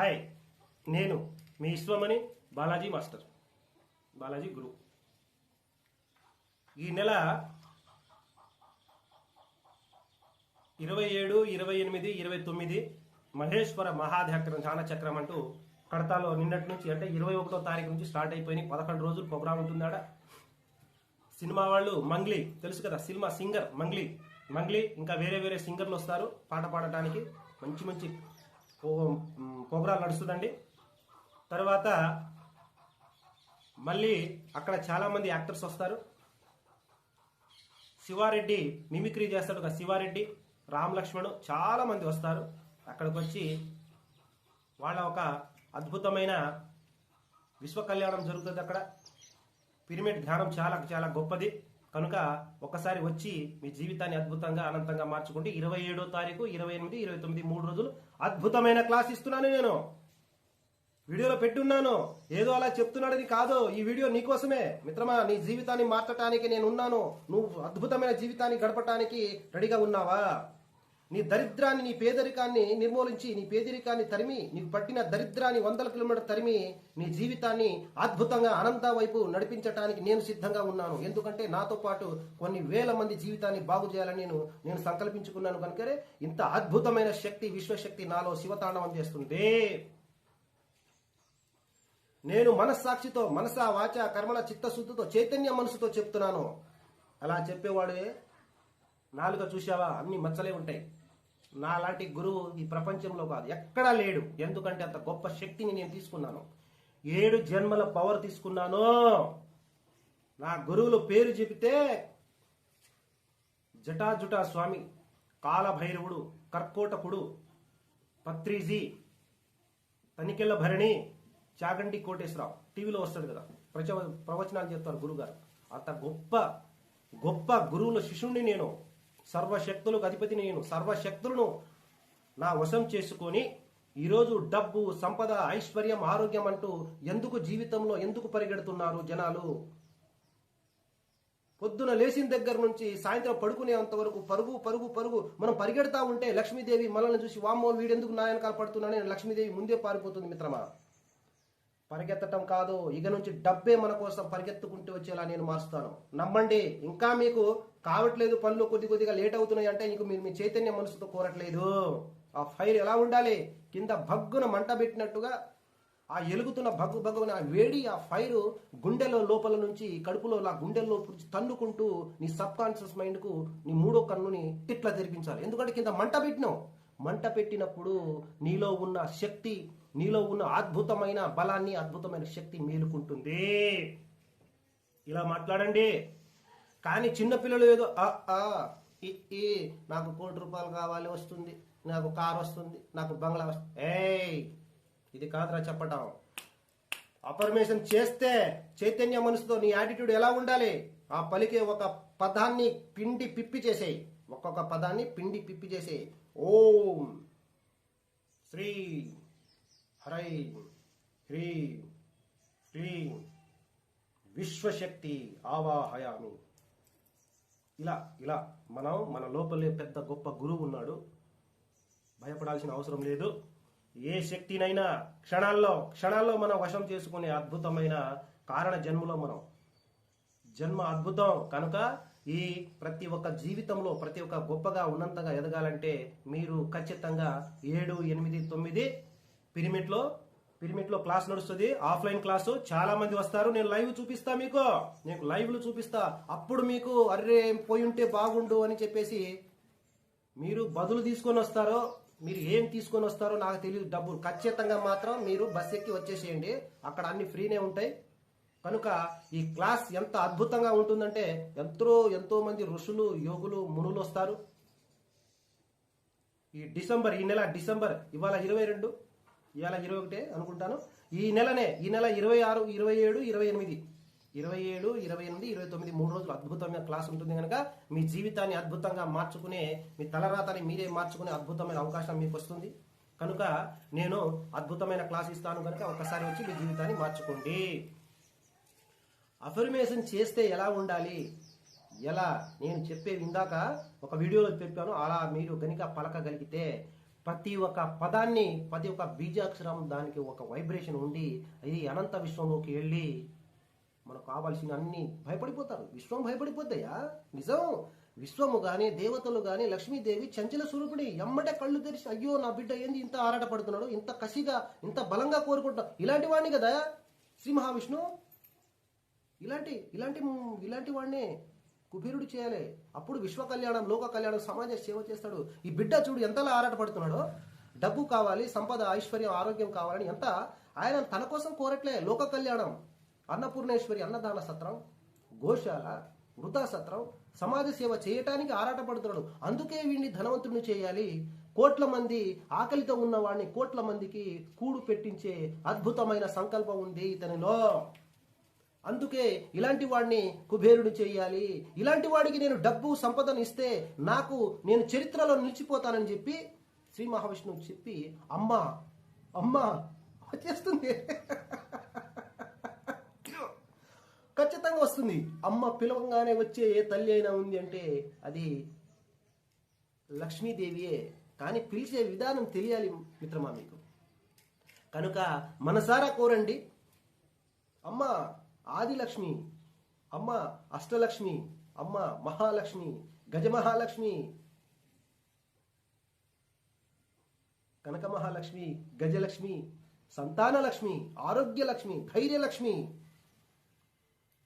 Hi నేను మీ Vishwamani Balaji master Balaji గురువు ఈ నెల ఇరవై ఏడు ఇరవై ఎనిమిది ఇరవై తొమ్మిది మహేశ్వర మహాధ్యాక్రం ధ్యాన చక్రం అంటూ కడతాలో నిన్నటి నుంచి అంటే ఇరవై ఒకటో తారీఖు నుంచి స్టార్ట్ అయిపోయినాయి. పదకొండు రోజులు ప్రోగ్రామ్ ఉంటుందాడ. సినిమా వాళ్ళు మంగ్లీ తెలుసు కదా సినిమా సింగర్ మంగ్లీ. మంగ్లీ ఇంకా వేరే వేరే సింగర్లు వస్తారు పాట పాడటానికి. మంచి మంచి ప్రోగ్రాం నడుస్తుందండి. తర్వాత మళ్ళీ అక్కడ చాలామంది యాక్టర్స్ వస్తారు. శివారెడ్డి మిమిక్రీ చేస్తాడు ఒక శివారెడ్డి రామ్ లక్ష్మణ్ చాలామంది వస్తారు. అక్కడికి వచ్చి వాళ్ళ ఒక అద్భుతమైన విశ్వ కళ్యాణం జరుగుతుంది అక్కడ. పిరమిడ్ ధ్యానం చాలా చాలా గొప్పది. కనుక ఒకసారి వచ్చి మీ జీవితాన్ని అద్భుతంగా అనంతంగా మార్చుకుంటే ఇరవై ఏడో తారీఖు ఇరవై ఎనిమిది ఇరవై తొమ్మిది మూడు రోజులు అద్భుతమైన క్లాస్ ఇస్తున్నాను నేను. వీడియోలో పెట్టున్నాను. ఏదో అలా చెప్తున్నాడని కాదు. ఈ వీడియో నీకోసమే మిత్రమా నీ జీవితాన్ని మార్చడానికి నేను ఉన్నాను. నువ్వు అద్భుతమైన జీవితాన్ని గడపటానికి రెడీగా ఉన్నావా? నీ దరిద్రాన్ని నీ పేదరికాన్ని నిర్మూలించి నీ పేదరికాన్ని తరిమి నీకు పట్టిన దరిద్రాన్ని వందల కిలోమీటర్ తరిమి నీ జీవితాన్ని అద్భుతంగా అనంత వైపు నడిపించడానికి నేను సిద్ధంగా ఉన్నాను. ఎందుకంటే నాతో పాటు కొన్ని వేల మంది జీవితాన్ని బాగు చేయాలని నేను నేను సంకల్పించుకున్నాను కనుకనే ఇంత అద్భుతమైన శక్తి విశ్వశక్తి నాలో శివతాండవం చేస్తుంది. నేను మనస్సాక్షితో మనస వాచ కర్మల చిత్తశుద్ధితో చైతన్య మనసుతో చెప్తున్నాను. అలా చెప్పేవాడే నాలుక చూసావా అన్ని మచ్చలే ఉంటాయి. నా లాంటి గురువు ఈ ప్రపంచంలో కాదు. ఎక్కడా లేడు. ఎందుకంటే అంత గొప్ప శక్తిని నేను తీసుకున్నాను. ఏడు జన్మల పవర్ తీసుకున్నాను. నా గురువుల పేరు చెబితే జటాజుటా స్వామి కాలభైరవుడు కర్కోటకుడు పత్రిజీ తనికెళ్ళ భరణి చాగంటి కోటేశ్వరరావు. టీవీలో వస్తాడు కదా. ప్రచ ప్రవచనాలు చెప్తారు గురుగారు. అంత గొప్ప గొప్ప గురువుల శిష్యుణ్ణి నేను సర్వశక్తులకు అధిపతి నేను. సర్వశక్తులను నా వశం చేసుకొని ఈరోజు డబ్బు సంపద ఐశ్వర్యం ఆరోగ్యం అంటూ ఎందుకు జీవితంలో ఎందుకు పరిగెడుతున్నారు జనాలు? పొద్దున లేచిన దగ్గర నుంచి సాయంత్రం పడుకునేంత వరకు పరుగు పరుగు పరుగు మనం పరిగెడతా ఉంటే లక్ష్మీదేవి మనల్ని చూసి వామ్మో వీడెందుకు నా వెనకాల పడుతున్నానని లక్ష్మీదేవి ముందే పారిపోతుంది మిత్రమా? పరిగెత్తటం కాదు. ఇక నుంచి డబ్బే మన కోసం పరిగెత్తుకుంటూ వచ్చేలా నేను మారుస్తాను. నమ్మండి ఇంకా మీకు కావట్లేదు పనులు కొద్ది కొద్దిగా లేట్ అవుతున్నాయి అంటే ఇంక మీరు మీ చైతన్య మనసుతో కోరట్లేదు. ఆ ఫైర్ ఎలా ఉండాలి? కింద భగ్గున మంట పెట్టినట్టుగా ఆ ఎలుగుతున్న భగ్గు భగ్గున ఆ వేడి ఆ ఫైర్ గుండెలో లోపల నుంచి కడుపులో ఆ గుండెల్లో తన్నుకుంటూ నీ సబ్ కాన్షియస్ మైండ్కు నీ మూడో కన్నుని తిట్లా తెరిపించాలి. ఎందుకంటే కింద మంట పెట్టినావు. మంట పెట్టినప్పుడు నీలో ఉన్న శక్తి నీలో ఉన్న అద్భుతమైన బలాన్ని అద్భుతమైన శక్తి మేలుకుంటుంది. ఇలా మాట్లాడండి. కానీ చిన్నపిల్లలు ఏదో ఆ, ఆ, ఈ, ఈ, నాకు కోటి రూపాయలు కావాలి వస్తుంది. నాకు కారు వస్తుంది. నాకు బంగ్లా వస్తుంది ఏయ్ ఇది కాదురా చెప్పటం. అపర్మేషన్ చేస్తే చైతన్య మనసుతో నీ యాటిట్యూడ్ ఎలా ఉండాలి? ఆ పలికే ఒక పదాన్ని పిండి పిప్పి చేసేయి. ఒక్కొక్క పదాన్ని పిండి పిప్పి చేసేయి. ఓం. శ్రీ హరై హ్రీ హ్రీం విశ్వశక్తి ఆవాహయామి ఇలా ఇలా. మనం మన లోపలే పెద్ద గొప్ప గురువు ఉన్నాడు. భయపడాల్సిన అవసరం లేదు. ఏ శక్తినైనా క్షణాల్లో క్షణాల్లో మనం వశం చేసుకునే అద్భుతమైన కారణ జన్మలో మనం. జన్మ అద్భుతం కనుక ఈ ప్రతి ఒక్క జీవితంలో ప్రతి ఒక్క గొప్పగా ఉన్నంతగా ఎదగాలంటే మీరు ఖచ్చితంగా ఏడు ఎనిమిది తొమ్మిది పిరిమిడ్లో పిరిమిడ్లో క్లాస్ నడుస్తుంది ఆఫ్లైన్ క్లాసు. చాలా మంది వస్తారు నేను లైవ్ చూపిస్తా మీకు. నేను లైవ్లు చూపిస్తా. అప్పుడు మీకు అర్రే పోయి ఉంటే బాగుండు అని చెప్పేసి మీరు బదులు తీసుకొని వస్తారో మీరు ఏం తీసుకొని వస్తారో నాకు తెలియదు డబ్బులు. ఖచ్చితంగా మాత్రం మీరు బస్ ఎక్కి వచ్చేసేయండి. అక్కడ అన్ని ఫ్రీనే ఉంటాయి. కనుక ఈ క్లాస్ ఎంత అద్భుతంగా ఉంటుందంటే ఎంతో ఎంతో మంది ఋషులు యోగులు మునులు వస్తారు. ఈ డిసెంబర్ ఈ నెల డిసెంబర్ ఇవాళ ఇరవై రెండు. ఇవాళ ఇరవై ఒకటే అనుకుంటాను. ఈ నెలనే ఈ నెల ఇరవై ఆరు ఇరవై ఏడు ఇరవై ఎనిమిది ఇరవై ఏడు ఇరవై ఎనిమిది ఇరవై తొమ్మిది మూడు రోజులు అద్భుతమైన క్లాస్ ఉంటుంది కనుక మీ జీవితాన్ని అద్భుతంగా మార్చుకునే మీ తలరాతని మీరే మార్చుకునే అద్భుతమైన అవకాశం మీకు వస్తుంది. కనుక నేను అద్భుతమైన క్లాస్ ఇస్తాను కనుక ఒకసారి వచ్చి మీ జీవితాన్ని మార్చుకోండి. అఫర్మేషన్ చేస్తే ఎలా ఉండాలి? ఎలా? నేను చెప్పే ఇందాక ఒక వీడియోలో చెప్పాను. అలా మీరు గనుక పలకగలిగితే ప్రతి ఒక్క పదాన్ని ప్రతి ఒక్క బీజాక్షరం దానికి ఒక వైబ్రేషన్ ఉండి ఇది అనంత విశ్వంలోకి వెళ్ళి మనకు కావాల్సిన అన్ని భయపడిపోతారు. విశ్వం భయపడిపోతాయా నిజం. విశ్వము కానీ దేవతలు కానీ లక్ష్మీదేవి చంచల స్వరూపుడి. ఎమ్మటే కళ్ళు తెరిచి అయ్యో నా బిడ్డ ఏంది ఇంత ఆరాటపడుతున్నాడు ఇంత కసిగా ఇంత బలంగా కోరుకుంటున్నాడు. ఇలాంటి వాడిని కదా శ్రీ మహావిష్ణు? ఇలాంటి ఇలాంటి ఇలాంటి వాడినే కుబీరుడు చేయాలి. అప్పుడు విశ్వ కళ్యాణం లోక కళ్యాణం సమాజ సేవ చేస్తాడు? ఈ బిడ్డ చూడు ఎంతలా ఆరాటపడుతున్నాడో. డబ్బు కావాలి సంపద ఐశ్వర్యం ఆరోగ్యం కావాలని ఎంత ఆయన తన కోసం కోరట్లే. లోక కళ్యాణం అన్నపూర్ణేశ్వరి అన్నదాన సత్రం గోశాల వృధా సత్రం సమాజ సేవ చేయటానికి ఆరాటపడుతున్నాడు. అందుకే వీడిని ధనవంతుడిని చేయాలి. కోట్ల మంది ఆకలితో ఉన్న వాడిని కోట్ల మందికి కూడు పెట్టించే అద్భుతమైన సంకల్పం ఉంది ఇతనిలో. అందుకే ఇలాంటి వాడిని కుబేరుడు చేయాలి. ఇలాంటి వాడికి నేను డబ్బు సంపదను ఇస్తే నాకు నేను చరిత్రలో నిలిచిపోతానని చెప్పి శ్రీ మహావిష్ణువు చెప్పి అమ్మ అమ్మ వచ్చేస్తుంది ఖచ్చితంగా వస్తుంది. అమ్మ పిలవంగానే వచ్చే ఏ తల్లి అయినా ఉంది అంటే అది లక్ష్మీదేవియే. కానీ పిలిచే విధానం తెలియాలి మిత్రమా మీకు. కనుక మనసారా కోరండి. అమ్మ ఆదిలక్ష్మి అమ్మ అష్టలక్ష్మి అమ్మ మహాలక్ష్మి గజమహాలక్ష్మి కనక మహాలక్ష్మి గజలక్ష్మి సంతానలక్ష్మి ఆరోగ్యలక్ష్మి ధైర్యలక్ష్మి.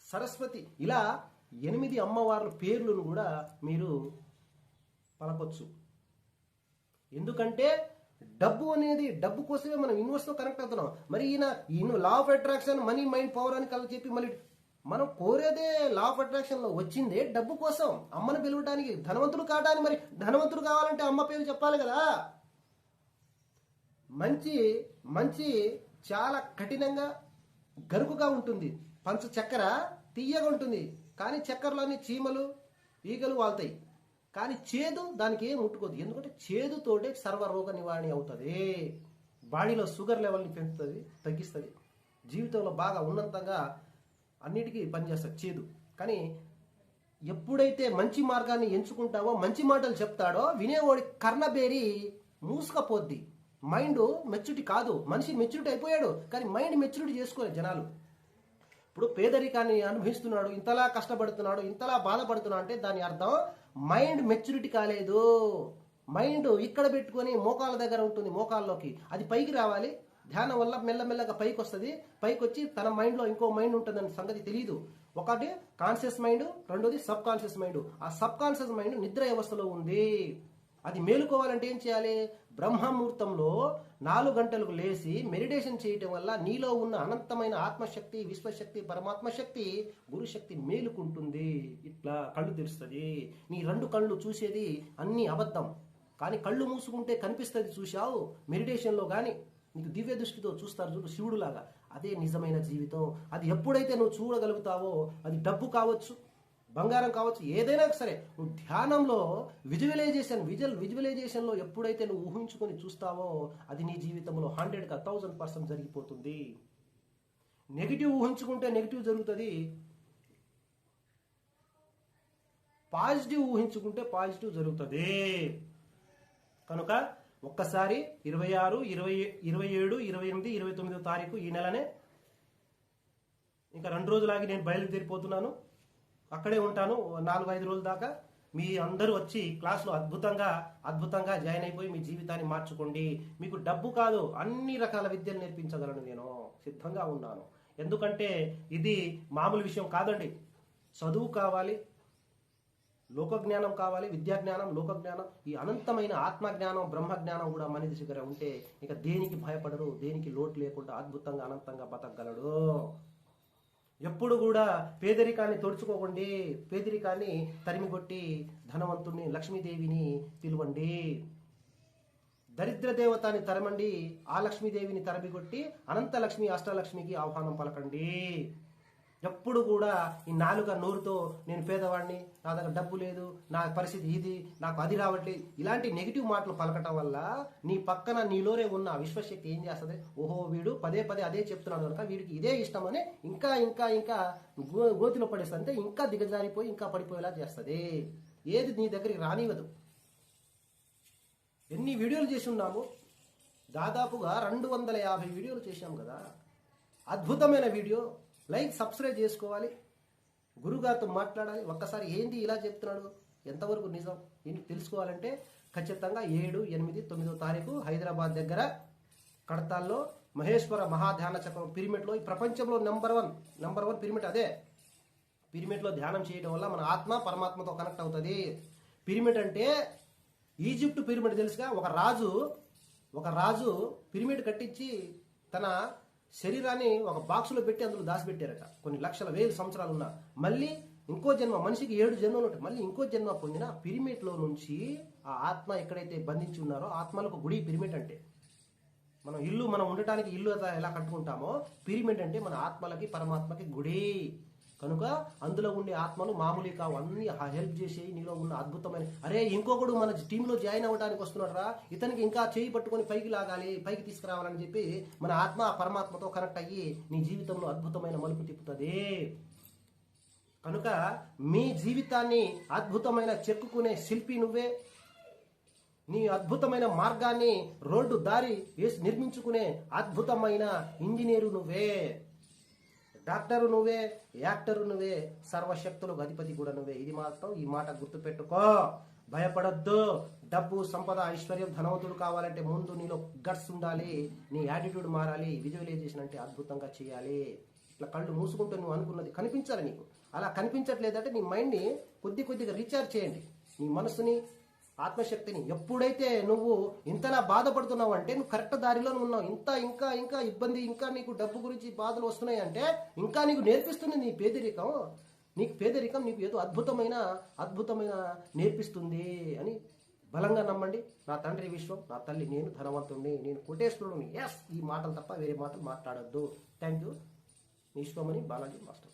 సరస్వతి ఇలా ఎనిమిది అమ్మవార్ల పేర్లను కూడా మీరు పలకొచ్చు. ఎందుకంటే డబ్బు అనేది డబ్బు కోసమే మనం యూనివర్స్తో కనెక్ట్ అవుతున్నాం. మరి ఈయన ఈయన law of attraction money mind power అని కల చెప్పి మళ్ళీ మనం కోరేదే లా ఆఫ్ అట్రాక్షన్లో వచ్చిందే డబ్బు కోసం. అమ్మను పిలవడానికి ధనవంతుడు కావడానికి మరి ధనవంతుడు కావాలంటే అమ్మ పేరు చెప్పాలి కదా. మంచి మంచి చాలా కఠినంగా గరుకుగా ఉంటుంది. పంచ చక్కెర తీయగా ఉంటుంది. కానీ చక్కెరలోని చీమలు ఈగలు వాళ్తాయి. కానీ చేదు దానికి ఏం ముట్టుకోదు. ఎందుకంటే చేదుతోటే సర్వరోగ నివారణ అవుతుంది. బాడీలో షుగర్ లెవెల్ని పెంచుతుంది తగ్గిస్తుంది. జీవితంలో బాగా ఉన్నతంగా అన్నిటికీ పనిచేస్తుంది చేదు. కానీ ఎప్పుడైతే మంచి మార్గాన్ని ఎంచుకుంటావో మంచి మాటలు చెప్తాడో వినేవాడి కర్ణబేరి మూసుకపోద్ది. మైండ్ మెచ్యూరిటీ కాదు. మనిషి మెచ్యూరిటీ అయిపోయాడు కానీ మైండ్ మెచ్యూరిటీ చేసుకోలేదు జనాలు. ఇప్పుడు పేదరికాన్ని అనుభవిస్తున్నాడు ఇంతలా కష్టపడుతున్నాడు ఇంతలా బాధపడుతున్నాడు అంటే దాని అర్థం మైండ్ మెచ్యూరిటీ కాలేదు. మైండ్ ఇక్కడ పెట్టుకొని మోకాల దగ్గర ఉంటుంది మోకాల్లోకి అది పైకి రావాలి. ధ్యానం వల్ల మెల్లమెల్లగా పైకి వస్తుంది. పైకి వచ్చి తన మైండ్లో ఇంకో మైండ్ ఉంటుందని సంగతి తెలియదు ఒకటి కాన్షియస్ మైండ్ రెండోది సబ్ కాన్షియస్ మైండ్ ఆ సబ్ కాన్షియస్ మైండ్ నిద్ర వ్యవస్థలో ఉంది. అది మేలుకోవాలంటే ఏం చేయాలి? బ్రహ్మముహూర్తంలో నాలుగు గంటలకు లేచి మెడిటేషన్ చేయటం వల్ల నీలో ఉన్న అనంతమైన ఆత్మశక్తి విశ్వశక్తి పరమాత్మ శక్తి గురుశక్తి మేలుకుంటుంది. ఇట్లా కళ్ళు తెరుస్తుంది. నీ రెండు కళ్ళు చూసేది అన్ని అబద్ధం. కానీ కళ్ళు మూసుకుంటే కనిపిస్తుంది చూశావు? మెడిటేషన్లో కానీ నీకు దివ్య దృష్టితో చూస్తారు చూడు శివుడులాగా అదే నిజమైన జీవితం. అది ఎప్పుడైతే నువ్వు చూడగలుగుతావో అది డబ్బు కావచ్చు. బంగారం కావచ్చు ఏదైనా సరే. నువ్వు ధ్యానంలో విజువలైజేషన్ విజువల్ విజువలైజేషన్లో ఎప్పుడైతే నువ్వు ఊహించుకొని చూస్తావో అది నీ జీవితంలో హండ్రెడ్గా థౌజండ్ పర్సెంట్ జరిగిపోతుంది. నెగిటివ్ ఊహించుకుంటే నెగిటివ్ జరుగుతుంది. పాజిటివ్ ఊహించుకుంటే పాజిటివ్ జరుగుతుంది. కనుక ఒక్కసారి ఇరవై ఆరు ఇరవై ఇరవై ఏడు ఇరవై ఎనిమిది ఇరవై తొమ్మిదో తారీఖు ఈ నెలనే. ఇంకా రెండు రోజులాగి నేను బయలుదేరిపోతున్నాను. అక్కడే ఉంటాను. నాలుగు ఐదు రోజుల దాకా మీ అందరూ వచ్చి క్లాస్లో అద్భుతంగా అద్భుతంగా జాయిన్ అయిపోయి మీ జీవితాన్ని మార్చుకోండి. మీకు డబ్బు కాదు అన్ని రకాల విద్యలు నేర్పించగలను నేను. సిద్ధంగా ఉన్నాను. ఎందుకంటే ఇది మామూలు విషయం కాదండి. చదువు కావాలి లోక జ్ఞానం కావాలి విద్యాజ్ఞానం లోకజ్ఞానం ఈ అనంతమైన ఆత్మజ్ఞానం బ్రహ్మజ్ఞానం కూడా మనిషి దగ్గర ఉంటే ఇక దేనికి భయపడరు దేనికి లోటు లేకుండా అద్భుతంగా అనంతంగా బతకగలడు. ఎప్పుడు కూడా పేదరికాన్ని తొడుచుకోకండి పేదరికాన్ని తరిమికొట్టి ధనవంతుణ్ణి లక్ష్మీదేవిని పిలువండి. దరిద్ర దేవతాన్ని తరమండి ఆ లక్ష్మీదేవిని తరమికొట్టి అనంత లక్ష్మి అష్టలక్ష్మికి ఆహ్వానం పలకండి. ఎప్పుడు కూడా ఈ నాలుక నోరుతో నేను పేదవాడిని నా దగ్గర డబ్బు లేదు నా పరిస్థితి ఇది నాకు అది రావట్లేదు. ఇలాంటి నెగిటివ్ మాటలు పలకటం వల్ల నీ పక్కన నీలోనే ఉన్న విశ్వశక్తి ఏం చేస్తుంది? ఓహో వీడు పదే పదే అదే చెప్తున్నాడు కనుక వీడికి ఇదే ఇష్టమని ఇంకా ఇంకా ఇంకా గో గోతిలో పడేస్తుంది అంటే ఇంకా దిగజారిపోయి ఇంకా పడిపోయేలా చేస్తుంది. ఏది నీ దగ్గరికి రానివ్వదు. ఎన్ని వీడియోలు చేసి ఉన్నాము? దాదాపుగా రెండు వందల యాభై వీడియోలు చేశాం కదా. అద్భుతమైన వీడియో. లైక్ సబ్స్క్రైబ్ చేసుకోవాలి. గురుగారితో మాట్లాడాలి. ఒక్కసారి ఏంది ఇలా చెప్తున్నాడు? ఎంతవరకు నిజం? ఏంటి తెలుసుకోవాలంటే ఖచ్చితంగా ఏడు ఎనిమిది తొమ్మిదో తారీఖు హైదరాబాద్ దగ్గర కడతాల్లో మహేశ్వర మహాధ్యాన చక్రం పిరిమిడ్లో ఈ ప్రపంచంలో number one number one pyramid అదే. పిరిమిడ్లో ధ్యానం చేయడం వల్ల మన ఆత్మ పరమాత్మతో కనెక్ట్ అవుతుంది. పిరిమిడ్ అంటే ఈజిప్ట్ పిరిమిడ్ తెలుసుగా? ఒక రాజు ఒక రాజు పిరిమిడ్ కట్టించి తన శరీరాన్ని ఒక బాక్సులో పెట్టి అందులో దాచిపెట్టారట. కొన్ని లక్షల వేల సంవత్సరాలు ఉన్న మళ్ళీ ఇంకో జన్మ మనిషికి ఏడు జన్మలు ఉంటాయి. మళ్ళీ ఇంకో జన్మ పొందిన పిరిమిడ్లో నుంచి ఆ ఆత్మ ఎక్కడైతే బంధించి ఉన్నారో ఆత్మలకు గుడి పిరిమిడ్ అంటే. మనం ఇల్లు మనం ఉండటానికి ఇల్లు ఎలా కట్టుకుంటామో పిరిమిడ్ అంటే మన ఆత్మలకి పరమాత్మకి గుడి. కనుక అందులో ఉండే ఆత్మలు మామూలు కావు. అన్ని హెల్ప్ చేసి నీలో ఉన్న అద్భుతమైన అరే ఇంకొకడు మన టీంలో జాయిన్ అవ్వడానికి వస్తున్నాడు రా ఇతనికి ఇంకా చేయి పట్టుకొని పైకి లాగాలి పైకి తీసుకురావాలని చెప్పి మన ఆత్మ పరమాత్మతో కనెక్ట్ అయ్యి నీ జీవితంలో అద్భుతమైన మలుపు తిప్పుతుంది. కనుక మీ జీవితాన్ని అద్భుతమైన చెక్కుకునే శిల్పి నువ్వే. నీ అద్భుతమైన మార్గాన్ని రోడ్డు దారి వేసి నిర్మించుకునే అద్భుతమైన ఇంజనీరు నువ్వే. డాక్టరు నువ్వే యాక్టరు నువ్వే సర్వశక్తులకు అధిపతి కూడా నువ్వే. ఇది మాత్రం ఈ మాట గుర్తుపెట్టుకో. భయపడొద్దు. డబ్బు సంపద ఐశ్వర్యం ధనవంతుడు కావాలంటే ముందు నీలో గట్స్ ఉండాలి. నీ యాటిట్యూడ్ మారాలి. విజువలైజేషన్ అంటే అద్భుతంగా చేయాలి. ఇట్లా కళ్ళు మూసుకుంటూ నువ్వు అనుకున్నది కనిపించాలి నీకు. అలా కనిపించట్లేదంటే నీ మైండ్ని కొద్ది కొద్దిగా రీఛార్జ్ చేయండి. నీ మనసుని ఆత్మశక్తిని ఎప్పుడైతే నువ్వు ఇంతలా బాధపడుతున్నావు అంటే నువ్వు కరెక్ట్ దారిలో ఉన్నావు. ఇంత ఇంకా ఇంకా ఇబ్బంది ఇంకా నీకు డబ్బు గురించి బాధలు వస్తున్నాయి అంటే ఇంకా నీకు నేర్పిస్తుంది నీ పేదరికం. నీకు పేదరికం నీకు ఏదో అద్భుతమైన అద్భుతమైన నేర్పిస్తుంది అని బలంగా నమ్మండి. నా తండ్రి విశ్వం నా తల్లి నేను ధనవంతుడిని నేను కోటేశ్వరుడిని. ఎస్ ఈ మాటలు తప్ప వేరే మాటలు మాట్లాడొద్దు. Thank you Vishwamani Balaji master.